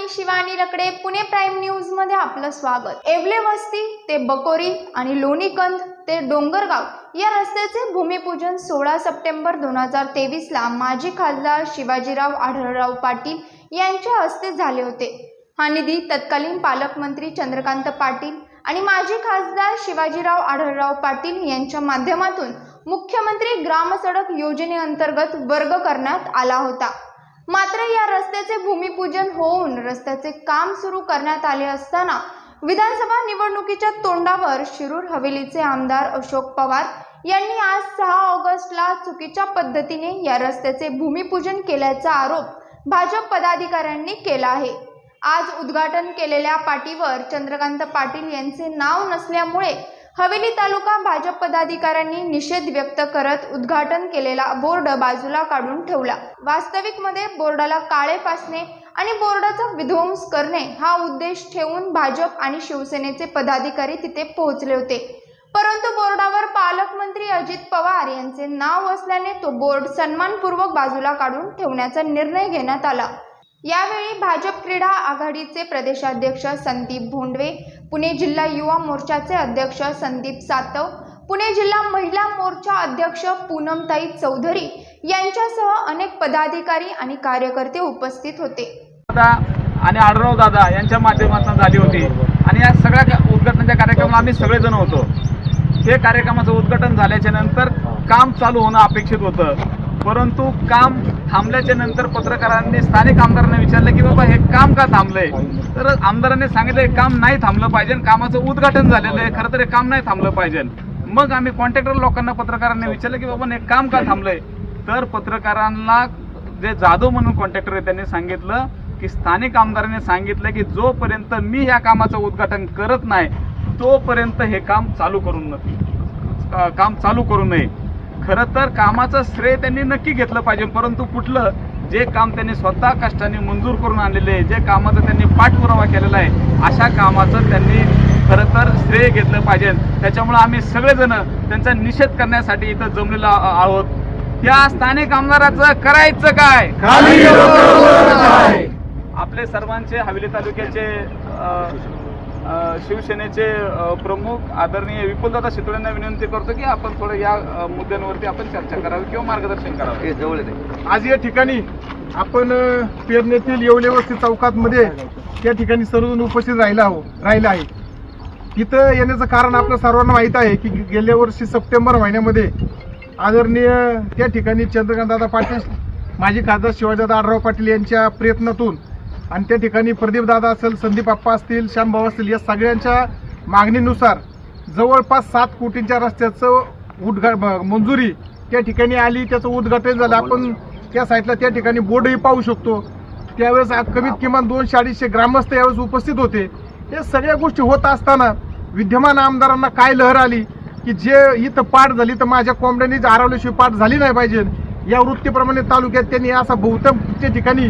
मी Shivani Rakde Pune prime न्यूजमध्ये आपलं स्वागत. एवले वस्ती ते बकोरी आणि लोणीकंद ते डोंगरगाव या रस्त्याचे भूमिपूजन सोळा सप्टेंबर दोन हजार तेवीसला माजी खासदार शिवाजीराव आढळराव पाटील यांच्या हस्ते झाले होते. हा निधी तत्कालीन पालकमंत्री चंद्रकांत पाटील आणि माजी खासदार शिवाजीराव आढळराव पाटील यांच्या माध्यमातून मुख्यमंत्री ग्रामसडक योजनेअंतर्गत वर्ग करण्यात आला होता. मात्र या रस्त्याचे भूमिपूजन होऊन रस्त्याचे काम सुरू करण्यात आले असताना विधानसभा निवडणुकीच्या तोंडावर शिरूर हवेलीचे आमदार अशोक पवार यांनी आज सहा ऑगस्टला चुकीच्या पद्धतीने या रस्त्याचे भूमिपूजन केल्याचा आरोप भाजप पदाधिकाऱ्यांनी केला आहे. आज उद्घाटन केलेल्या पाटीवर चंद्रकांत पाटील यांचे नाव नसल्यामुळे हवेली तालुका भाजप पदाधिकाऱ्यांनी निषेध व्यक्त करत उद्घाटन केलेला बोर्ड बाजूला काढून ठेवला. वास्तविकमध्ये बोर्डाला काळे फासणे आणि बोर्डाचा विध्वंस करणे हा उद्देश ठेवून भाजप आणि शिवसेनेचे पदाधिकारी तिथे पोहोचले होते. परंतु बोर्डावर पालकमंत्री अजित पवार यांचे नाव असल्याने तो बोर्ड सन्मानपूर्वक बाजूला काढून ठेवण्याचा निर्णय घेण्यात आला. यावेळी भाजप क्रीडा आघाडीचे प्रदेशाध्यक्ष संदीप भोंडवे पुणे जिल्हा युवा मोर्चाचे अध्यक्ष संदीप सातव पुणे जिल्हा महिला मोर्चा अध्यक्ष पूनमताई चौधरी यांच्यासह अनेक पदाधिकारी आणि कार्यकर्ते उपस्थित होते. दादा आणि आडराव दादा यांच्या माध्यमातून झाली होती. आणि या सगळ्या उद्घाटनाच्या कार्यक्रमाला आम्ही सगळेजण होतो. हे कार्यक्रमाचं उद्घाटन झाल्याच्यानंतर काम चालू होणं अपेक्षित होतं. परंतु काम थांबल्याच्या नंतर पत्रकारांनी स्थानिक आमदारांना विचारलं की बाबा हे काम का थांबलंय? तर आमदारांनी सांगितलं हे काम नाही थांबलं पाहिजे कामाचं उद्घाटन झालेलं आहे. खरं तर हे काम नाही थांबलं पाहिजे. मग आम्ही कॉन्ट्रॅक्टर लोकांना पत्रकारांनी विचारलं की बाबा हे काम का थांबलंय? तर पत्रकारांना जे जाधव म्हणून कॉन्ट्रॅक्टर आहे त्यांनी सांगितलं की स्थानिक आमदारांनी सांगितलं की जोपर्यंत मी ह्या कामाचं उद्घाटन करत नाही तोपर्यंत हे काम चालू करून न- काम चालू करू नये. खरं तर कामाचं श्रेय त्यांनी नक्की घेतलं पाहिजे परंतु कुठलं? जे काम त्यांनी स्वतः कष्टाने मंजूर करून आणलेले आहे जे कामाचा त्यांनी पाठपुरावा केलेला आहे अशा कामाचं त्यांनी खरं तर श्रेय घेतलं पाहिजे. त्याच्यामुळे आम्ही सगळेजण त्यांचा निषेध करण्यासाठी इथं जमलेलो आहोत. त्या स्थानिक आमदाराचं करायचं काय? आपले सर्वांचे हवेली तालुक्याचे शिवसेनेचे प्रमुख आदरणीय विपुलदादा शितोळेंना विनंती करतो की आपण थोडं या मुद्द्यांवरती आपण चर्चा करावी किंवा मार्गदर्शन करावं. आज या ठिकाणी आपण पेरणेतील येवले वस्ती चौकात मध्ये त्या ठिकाणी सर्वजण उपस्थित राहिला आहो राहिला आहे इथं येण्याचं कारण आपल्या सर्वांना माहीत आहे की गेल्या वर्षी सप्टेंबर महिन्यामध्ये आदरणीय त्या ठिकाणी चंद्रकांतदादा पाटील माजी खासदार शिवाजीदादा आढराव पाटील यांच्या प्रयत्नातून आणि त्या ठिकाणी प्रदीपदादा असेल संदीप आप्पा असतील श्यामभाऊ असतील या सगळ्यांच्या मागणीनुसार जवळपास सात कोटींच्या रस्त्याचं उद्घा मंजुरी त्या ठिकाणी आली त्याचं उद्घाटन झालं. आपण त्या साईडला त्या ठिकाणी बोर्डही पाहू शकतो. त्यावेळेस कमीत किमान दोनशे अडीचशे ग्रामस्थ यावेळेस उपस्थित होते. हे सगळ्या गोष्टी होत असताना विद्यमान आमदारांना काय लहर आली? की जे इथं पाठ झाली तर माझ्या कोंबड्यांनी आरवल्याशिवाय पाठ झाली नाही पाहिजे. या वृत्तीप्रमाणे तालुक्यात त्यांनी असा बहुतांच्या ठिकाणी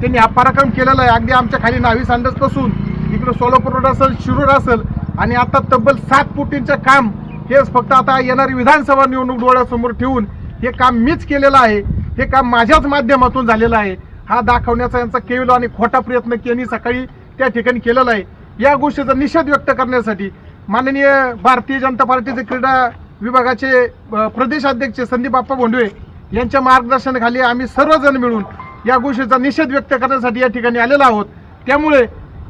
त्यांनी हा पराक्रम केलेला आहे. अगदी आमच्या खाली नावी सांडसपासून इकडं सोलापूर रोड असेल शिरूर असेल आणि आता तब्बल सात कोटींचं काम हेच फक्त आता येणारी विधानसभा निवडणूक डोळ्यासमोर ठेवून हे काम मीच केलेलं आहे. हे काम माझ्याच माध्यमातून झालेलं आहे. हा दाखवण्याचा यांचा केविलो आणि खोटा प्रयत्न त्यांनी सकाळी त्या ठिकाणी केलेला आहे. या गोष्टीचा निषेध व्यक्त करण्यासाठी माननीय भारतीय जनता पार्टीचे क्रीडा विभागाचे प्रदेशाध्यक्ष संदीप बाप्पा भोंडवे यांच्या मार्गदर्शनाखाली आम्ही सर्वजण मिळून या गोष्टीचा निषेध व्यक्त करण्यासाठी या ठिकाणी आलेलो आहोत. त्यामुळे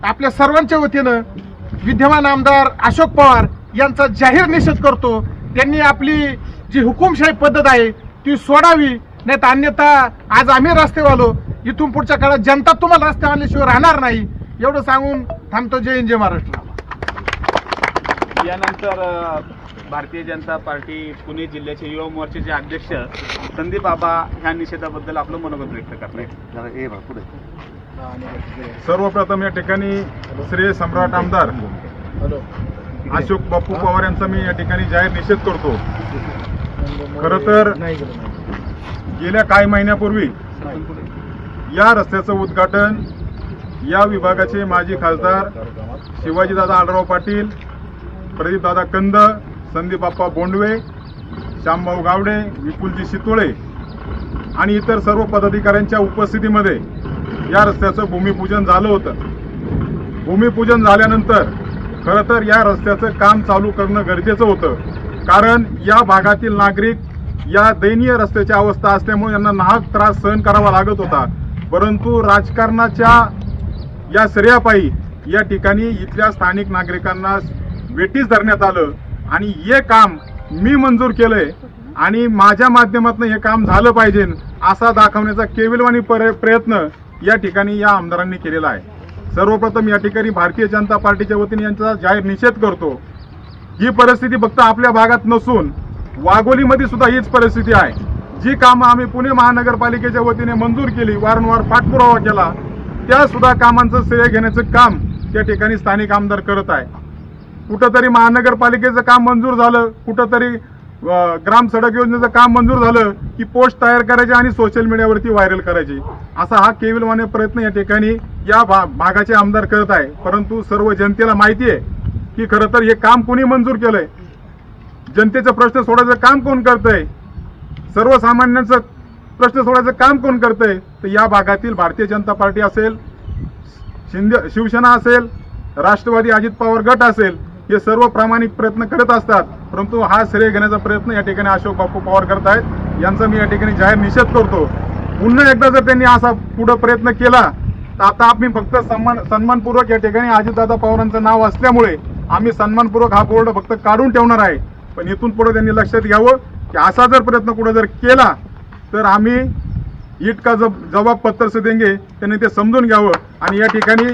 आपल्या सर्वांच्या वतीनं विद्यमान आमदार अशोक पवार यांचा जाहीर निषेध करतो. त्यांनी आपली जी हुकुमशाही पद्धत आहे ती सोडावी नाही तर अन्यथा आज आम्ही रस्तेवालो. इथून पुढच्या काळात जनता तुम्हाला रस्ते आणल्याशिवाय राहणार नाही. एवढं सांगून थांबतो जय हिंद जय महाराष्ट्र. यानंतर भारतीय जनता पार्टी पुणे जिल्ह्याचे युवा मोर्चाचे अध्यक्ष संदीप बाबा ह्या निषेधाबद्दल आपलं मनोगत व्यक्त करतायत. सर्वप्रथम या ठिकाणी श्री सम्राट आमदार अशोक बापू पवार यांचा मी या ठिकाणी जाहीर निषेध करतो. खरं तर गेल्या काही महिन्यापूर्वी या रस्त्याचं उद्घाटन या विभागाचे माजी खासदार शिवाजीदादा आढराव पाटील प्रदीपदादा कंद संदीप बाप्पा बोंडवे श्यामभाऊ गावडे विपुलजी शितोळे आणि इतर सर्व पदाधिकाऱ्यांच्या उपस्थितीमध्ये या रस्त्याचं भूमिपूजन झालं होतं. भूमिपूजन झाल्यानंतर खरं तर या रस्त्याचं काम चालू करणं गरजेचं होतं. कारण या भागातील नागरिक या दयनीय रस्त्याची अवस्था असल्यामुळे यांना नाहक त्रास सहन करावा लागत होता. परंतु राजकारणाच्या या श्रेयापायी या ठिकाणी इथल्या स्थानिक नागरिकांना वेटीस धरण्यात आलं. आणि हे काम मी मंजूर केलंय आणि माझ्या माध्यमातून हे काम झालं पाहिजे असा दाखवण्याचा केविलवाणी पर- प्रयत्न या ठिकाणी या आमदारांनी केलेला आहे. सर्वप्रथम या ठिकाणी भारतीय जनता पार्टीच्या वतीने यांचा जाहीर निषेध करतो. ही परिस्थिती फक्त आपल्या भागात नसून वाघोलीमध्ये सुद्धा हीच परिस्थिती आहे. जी कामं आम्ही पुणे महानगरपालिकेच्या वतीने मंजूर केली वारंवार पाठपुरावा केला त्या सुद्धा कामांचं श्रेय घेण्याचं काम त्या ठिकाणी स्थानिक आमदार करत आहे. कुठंतरी महानगरपालिकेचं काम मंजूर झालं कुठंतरी ग्राम सडक योजनेचं काम मंजूर झालं की पोस्ट तयार करायची आणि सोशल मीडियावरती व्हायरल करायची. असा हा केविलवाने प्रयत्न या ठिकाणी या भा भागाचे आमदार करत आहे. परंतु सर्व जनतेला माहिती आहे की खरं तर हे काम कोणी मंजूर केलंय? जनतेचा प्रश्न सोडायचं काम कोण करतंय? सर्वसामान्यांचं प्रश्न सोडायचं काम कोण करतंय? तर या भागातील भारतीय जनता पार्टी असेल शिंदे शिवसेना असेल राष्ट्रवादी अजित पवार गट असेल हे सर्व प्रामाणिक प्रयत्न करत असतात. परंतु हा श्रेय घेण्याचा प्रयत्न या ठिकाणी अशोक बापू पवार करत आहेत. यांचा मी या ठिकाणी जाहीर निषेध करतो. पुन्हा एकदा जर त्यांनी असा पुढं प्रयत्न केला तर आता आम्ही फक्त सन्मान सन्मानपूर्वक या ठिकाणी अजितदादा पवारांचं नाव असल्यामुळे आम्ही सन्मानपूर्वक हा बोर्ड फक्त काढून ठेवणार आहे. पण इथून पुढे त्यांनी लक्षात घ्यावं की असा जर प्रयत्न कुठं जर केला तर आम्ही इतका का जब जबाब पत्र देंगे. त्यांनी ते समजून घ्यावं. आणि या ठिकाणी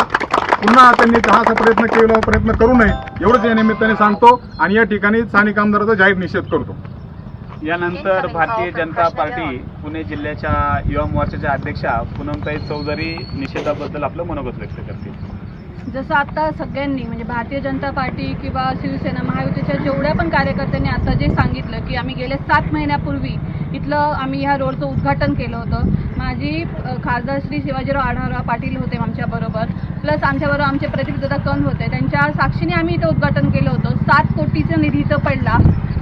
पुन्हा त्यांनी हा असा प्रयत्न केला प्रयत्न करू नये एवढंच या निमित्ताने सांगतो आणि या ठिकाणी स्थानिक आमदाराचा जाहीर निषेध करतो. यानंतर भारतीय जनता पार्टी पुणे जिल्ह्याच्या युवा मोर्चाच्या अध्यक्षा पूनमताई चौधरी निषेधाबद्दल आपलं मनोगत व्यक्त करतील. जसं आता सगळ्यांनी म्हणजे भारतीय जनता पार्टी किंवा शिवसेना महायुतीच्या जेवढ्या पण कार्यकर्त्यांनी आता जे सांगितलं की आम्ही गेले सात महिन्यापूर्वी इथलं आम्ही ह्या रोडचं उद्घाटन केलं होतं माझी खासदार श्री शिवाजीराव आढावराव पाटील होते आमच्याबरोबर प्लस आमच्याबरोबर आमचे प्रदीपदादा कंद होते. त्यांच्या साक्षीने आम्ही इथं उद्घाटन केलं होतं. सात कोटीचा निधी इथं पडला.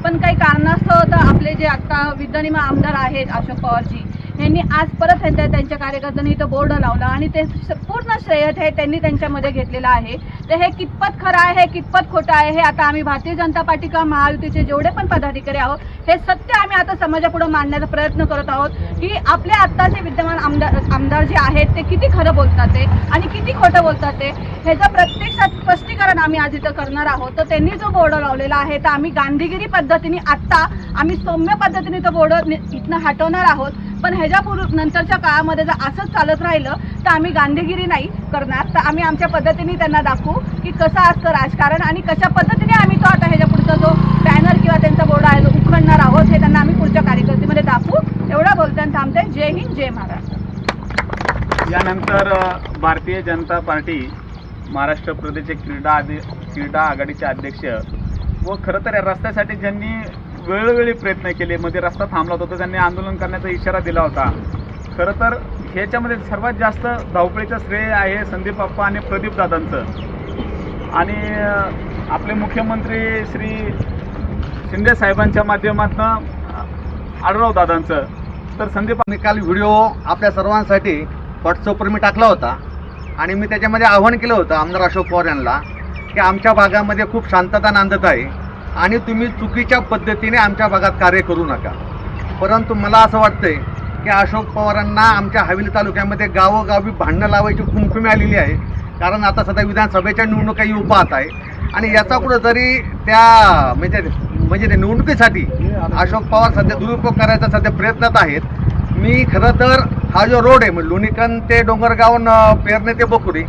पण काही कारणास्तव होतं आपले जे आता विद्यमान आमदार आहेत अशोक पवारजी यांनी आज परत त्यांच्या त्यांच्या कार्यकर्त्यांनी इथं बोर्ड लावला आणि ते स- पूर्ण श्रेय हे त्यांनी त्यांच्यामध्ये घेतलेलं आहे. तर हे कितपत खरं आहे हे कितपत खोटं आहे हे आता आम्ही भारतीय जनता पार्टी किंवा महायुतीचे जेवढे पण पदाधिकारी आहोत हे सत्य आम्ही आता समाजापुढे मांडण्याचा प्रयत्न करत आहोत. की आपले आत्ताचे विद्यमान आमदार आमदार जे आहेत ते किती खरं बोलतात ते आणि किती खोटं बोलतात ते ह्याचं प्रत्यक्षात स्पष्टीकरण आम्ही आज इथं करणार आहोत तर त्यांनी जो बोर्ड लावलेला आहे तर आम्ही गांधीगिरी पद्धतीने आत्ता आम्ही सौम्य पद्धतीने तो बोर्ड इथनं हटवणार आहोत. पण ह्याच्यापूर्वी नंतरच्या काळामध्ये जर असंच चालत राहिलं तर आम्ही गांधीगिरी नाही करणार. तर आम्ही आमच्या पद्धतीने त्यांना दाखवू की कसं असतं राजकारण आणि कशा पद्धतीने आम्ही तो आता ह्याच्या पुढचा जो बॅनर किंवा त्यांचा बोर्ड आहे तो उखडणार आहोत हे त्यांना आम्ही पुढच्या कार्यकर्तीमध्ये दाखवू. एवढं बोलताना थांबते जय हिंद जय महाराष्ट्र. यानंतर भारतीय जनता पार्टी महाराष्ट्र प्रदेशचे क्रीडा आधी क्रीडा आघाडीचे अध्यक्ष व खरं तर या रस्त्यासाठी ज्यांनी वेळोवेळी प्रयत्न केले. मध्ये रस्ता थांबला होता तर त्यांनी आंदोलन करण्याचा इशारा दिला होता. खरं तर ह्याच्यामध्ये सर्वात जास्त धावपळीचं श्रेय आहे संदीप अप्पा आणि प्रदीप दादांचं. आणि आपले मुख्यमंत्री श्री शिंदे साहेबांच्या माध्यमातून आढळराव दादांचं. तर संदीप काल व्हिडिओ आपल्या सर्वांसाठी व्हॉट्सअपवर मी टाकला होता. आणि मी त्याच्यामध्ये आव्हान केलं होतं आमदार अशोक पवार यांना की आमच्या भागामध्ये खूप शांतता नांदत आहे. आणि तुम्ही चुकीच्या पद्धतीने आमच्या भागात कार्य करू नका. परंतु मला असं वाटतंय की अशोक पवारांना आमच्या हवेली तालुक्यामध्ये गावोगावी भांडणं लावायची खुमखुमी आलेली आहे. कारण आता सध्या विधानसभेच्या निवडणुका येऊ पाहत आहे. आणि याचा कुठंतरी त्या म्हणजे म्हणजे निवडणुकीसाठी अशोक पवार सध्या दुरुपयोग करायचा सध्या प्रयत्नात आहेत. मी खरं तर हा जो रोड आहे म्हणजे लोणीकन ते डोंगरगाव न- पेरणे ते बकुरी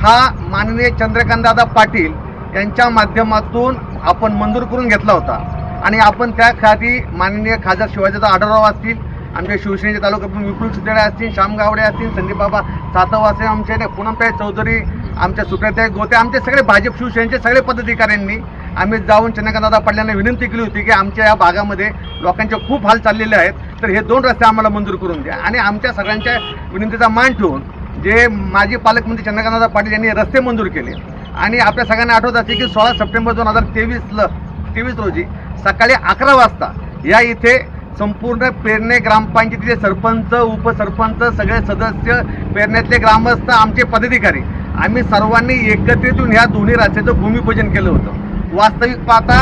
हा माननीय चंद्रकांतदादा पाटील यांच्या माध्यमातून आपण मंजूर करून घेतला होता. आणि आपण त्या खाती माननीय खासदार शिवाजीचा आढळराव असतील आमच्या शिवसेनेचे तालुक्यातून विपुल सुतेडे असतील श्याम गावडे असतील संदीप बाबा सातव असे आमचे ने पूनमताई चौधरी आमच्या सुप्रियाताई गोते आमचे सगळे भाजप शिवसेनेचे सगळे पदाधिकाऱ्यांनी आम्ही जाऊन चंद्रकांतदादा पाटलांना विनंती केली होती की आमच्या या भागामध्ये लोकांचे खूप हाल चाललेले आहेत. तर हे दोन रस्ते आम्हाला मंजूर करून द्या. आणि आमच्या सगळ्यांच्या विनंतीचा मान ठेवून जे माजी पालकमंत्री चंद्रकांतदादा पाटील यांनी रस्ते मंजूर केले. आणि आपल्या सगळ्यांना आठवत असेल की सोळा सप्टेंबर दोन हजार तेवीसला तेवीस रोजी सकाळी अकरा वाजता या इथे संपूर्ण पेरणे ग्रामपंचायतीचे सरपंच उपसरपंच सगळे सदस्य पेरण्यातले ग्रामस्थ आमचे पदाधिकारी आम्ही सर्वांनी एकत्रित येऊन ह्या दोन्ही राज्याचं भूमिपूजन केलं होतं. वास्तविक पाहता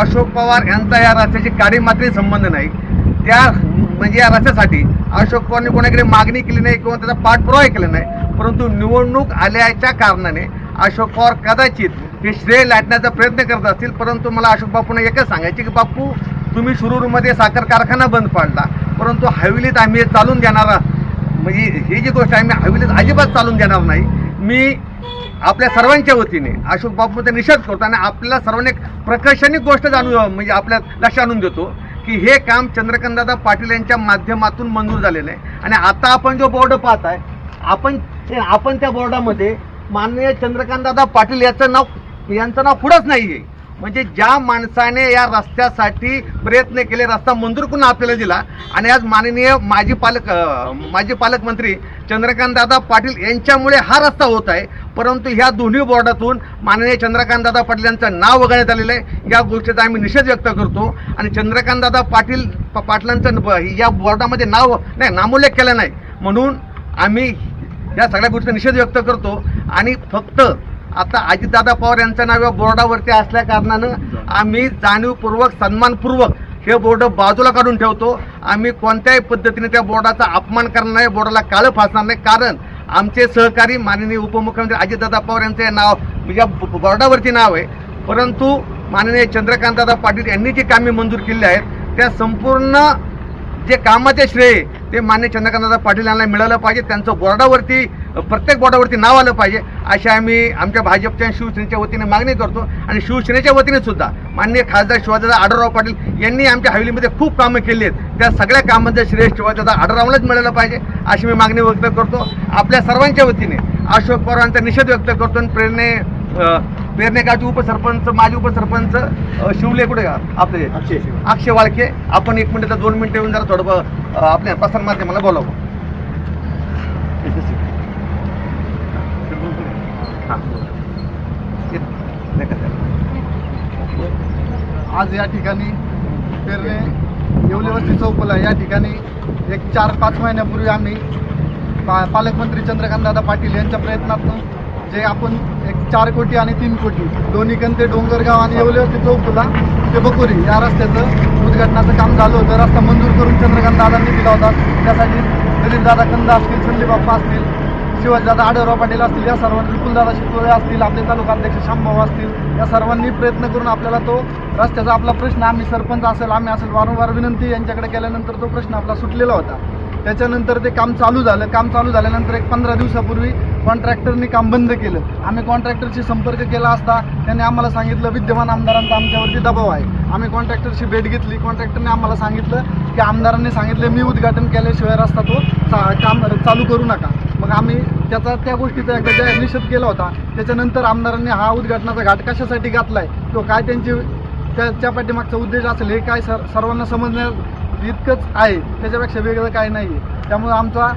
अशोक पवार यांचा या रस्त्याची कार्यमात्री संबंध नाही. त्या म्हणजे या रस्त्यासाठी अशोक पवारने कोणाकडे मागणी केली नाही किंवा त्याचा पाठपुरावा केला नाही परंतु निवडणूक आल्याच्या कारणाने अशोक पवार कदाचित हे श्रेय लाटण्याचा प्रयत्न करत असतील परंतु मला अशोक बापूंना एकच सांगायचे की बापू तुम्ही शिरूरमध्ये साखर कारखाना बंद पाडला परंतु हवेलीत आम्ही चालून देणार म्हणजे ही जी गोष्ट आहे आम्ही हवेलीत अजिबात चालून देणार नाही. मी आपल्या सर्वांच्या वतीने अशोक बापूंचा निषेध करतो आणि आपल्याला सर्वांनी एक प्रकर्षणिक गोष्ट जाणून म्हणजे आपल्या लक्षात आणून देतो की हे काम चंद्रकांतदादा पाटील यांच्या माध्यमातून मंजूर झालेलं आहे. आणि आता आपण जो बोर्ड पाहताय आपण आपण त्या बोर्डामध्ये माननीय चंद्रकांतदादा पाटील याचं नाव यांचं नाव पुढंच नाही आहे म्हणजे ज्या माणसाने या रस्त्यासाठी प्रयत्न केले रस्ता मंजूर करून आपल्याला दिला आणि आज माननीय माजी पालक माजी पालकमंत्री चंद्रकांतदादा पाटील यांच्यामुळे हा रस्ता होत आहे. परंतु ह्या दोन्ही बोर्डातून माननीय चंद्रकांतदादा पाटील यांचं नाव वगळण्यात आलेलं आहे. या गोष्टीचा आम्ही निषेध व्यक्त करतो. आणि चंद्रकांतदादा पाटील पाटलांचं या बोर्डामध्ये नाव नाही नामोल्लेख केला नाही. म्हणून आम्ही या सगळ्या गोष्टीचा निषेध व्यक्त करतो. आणि फक्त आता अजितदादा पवार यांचं नाव या बोर्डावरती असल्या कारणानं आम्ही जाणीवपूर्वक सन्मानपूर्वक हे बोर्ड बाजूला काढून ठेवतो. आम्ही कोणत्याही पद्धतीने त्या बोर्डाचा अपमान करणार नाही बोर्डाला काळं फासणार नाही. कारण आमचे सहकारी माननीय उपमुख्यमंत्री अजितदादा पवार यांचं हे नाव म्हणजे बोर्डावरती नाव आहे. परंतु माननीय चंद्रकांतदादा पाटील यांनी जी कामे मंजूर केली आहेत त्या संपूर्ण जे कामाचे श्रेय ते मान्य चंद्रकांतदादा पाटील यांना मिळालं पाहिजे. त्यांचं बोर्डावरती प्रत्येक बोर्डावरती नाव आलं पाहिजे. अशा आम्ही आमच्या भाजपच्या आणि शिवसेनेच्या वतीने मागणी करतो. आणि शिवसेनेच्या वतीने सुद्धा माननीय खासदार शिवाजीदा आढळराव पाटील यांनी आमच्या हवेलीमध्ये खूप कामं केली आहेत. त्या सगळ्या कामांचं श्रेय शिवाजीदा आढळरावलाच मिळालं पाहिजे अशी मी मागणी व्यक्त करतो. आपल्या सर्वांच्या वतीने अशोक पवारांचा निषेध व्यक्त करतो आणि प्रेरणे अं, पेरणे गावचे उपसरपंच माजी उपसरपंच शिवले कुठे का? आपले. अक्षय वाळके. आपण एक मिनिट दोन मिनिटं येऊन जरा थोडं आपल्या प्रसार माध्यमाला बोलावं. हां. आज या ठिकाणी पेरणे येवले वस्ती चौकला या ठिकाणी एक चार पाच महिन्यापूर्वी आम्ही पा पालकमंत्री चंद्रकांतदादा पाटील यांच्या प्रयत्नातून जे आपण एक चार कोटी आणि तीन कोटी दोन्ही ते डोंगरगाव आणि येवले वस्ती चौकला ते बकोरी या रस्त्याचं उद्घाटनाचं काम झालं होतं. रस्ता मंजूर करून चंद्रकांत दादांनी दिला होता. त्यासाठी दिलीपदादा कंद असतील संदीप बाप्पा असतील शिवाजीदादा आढळराव पाटील असतील या सर्वांनी विपुलदादा शितोळे असतील आपले तालुका अध्यक्ष शामभाऊ असतील या सर्वांनी प्रयत्न करून आपल्याला तो रस्त्याचा आपला प्रश्न आम्ही सरपंच असेल आम्ही असेल वारंवार विनंती यांच्याकडे केल्यानंतर तो प्रश्न आपला सुटलेला होता. त्याच्यानंतर ते काम चालू झालं. काम चालू झाल्यानंतर एक पंधरा दिवसापूर्वी कॉन्ट्रॅक्टरनी काम बंद केलं. आम्ही कॉन्ट्रॅक्टरशी संपर्क केला असता त्यांनी आम्हाला सांगितलं विद्यमान आमदारांचा आमच्यावरती दबाव आहे. आम्ही कॉन्ट्रॅक्टरशी भेट घेतली. कॉन्ट्रॅक्टरने आम्हाला सांगितलं की आमदारांनी सांगितलं मी उद्घाटन केल्याशिवाय रस्ता तो चा- काम चालू करू नका. मग आम्ही त्याचा त्या गोष्टीचा एकदा ज्या निषेध केला होता. त्याच्यानंतर आमदारांनी हा उद्घाटनाचा घाट कशासाठी घातला आहे तो काय त्यांची त्याच्या पाठीमागचा उद्देश असेल हे काय सर सर्वांना समजण्यात इतकंच आहे. त्याच्यापेक्षा वेगळं काय नाही आहे त्यामुळे आमचा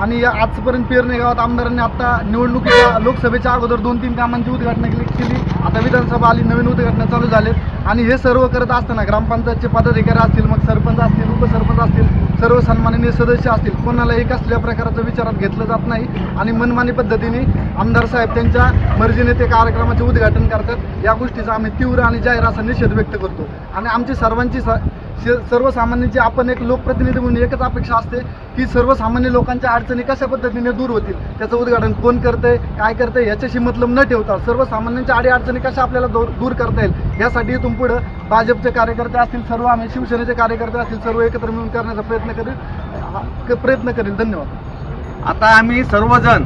आणि या आजपर्यंत पेरणे गावात आमदारांनी आता निवडणुकीच्या लोकसभेच्या अगोदर दोन तीन कामांची उद्घाटना केली केली. आता विधानसभा आली नवीन उद्घाटना चालू झालेत. आणि हे सर्व करत असताना ग्रामपंचायतचे पदाधिकारी असतील मग सरपंच असतील उपसरपंच असतील सर्व सन्माननीय सदस्य असतील कोणाला एक असल्या प्रकारचं विचारात घेतलं जात नाही. आणि मनमानी पद्धतीने आमदार साहेब त्यांच्या मर्जीने ते कार्यक्रमाचे उद्घाटन करतात. या गोष्टीचा आम्ही तीव्र आणि जाहीर असा निषेध व्यक्त करतो. आणि आमची सर्वांची स- सर्वसामान्यांची आपण एक लोकप्रतिनिधी म्हणून एकच अपेक्षा असते की सर्वसामान्य लोकांच्या अडचणी कशा पद्धतीने दूर होतील त्याचं उद्घाटन कोण करतंय काय करतंय याच्याशी मतलब न ठेवता सर्वसामान्यांच्या आडी अडचणी कशा आपल्याला दूर दूर करता येईल यासाठी इथून पुढं भाजपचे कार्यकर्ते असतील सर्व आम्ही शिवसेनेचे कार्यकर्ते असतील सर्व एकत्र मिळून करण्याचा प्रयत्न करेल. प्रयत्न करेल. धन्यवाद. आता आम्ही सर्वजण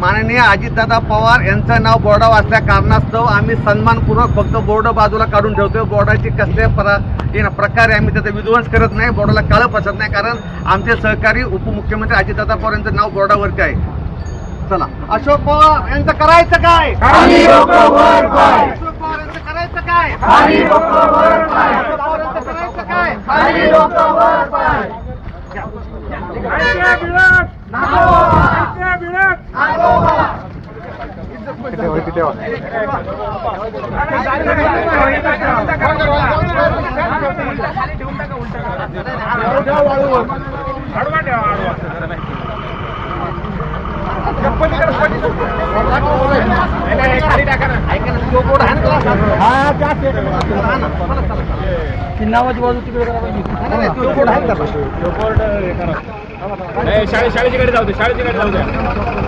माननीय अजितदादा पवार यांचं नाव बोर्डावर असल्या कारणास्तव आम्ही सन्मानपूर्वक फक्त बोर्ड बाजूला काढून ठेवतोय. बोर्डाची कसल्या प्र ना प्रकारे आम्ही त्याचा विध्वंस करत नाही बोर्डाला काळं पसरत नाही कारण आमचे सहकारी उपमुख्यमंत्री अजितदादा पवार यांचं नाव बोर्डावरती आहे. चला. अशोक पवार यांचं करायचं काय? अशोक पवार यांचं करायचं काय? अशोक पवार यांचं करायचं काय? शाळे बाजू तिकडे जाऊ शाळेची गाडी जाऊ दे शाळेची गाडी जाऊ दे.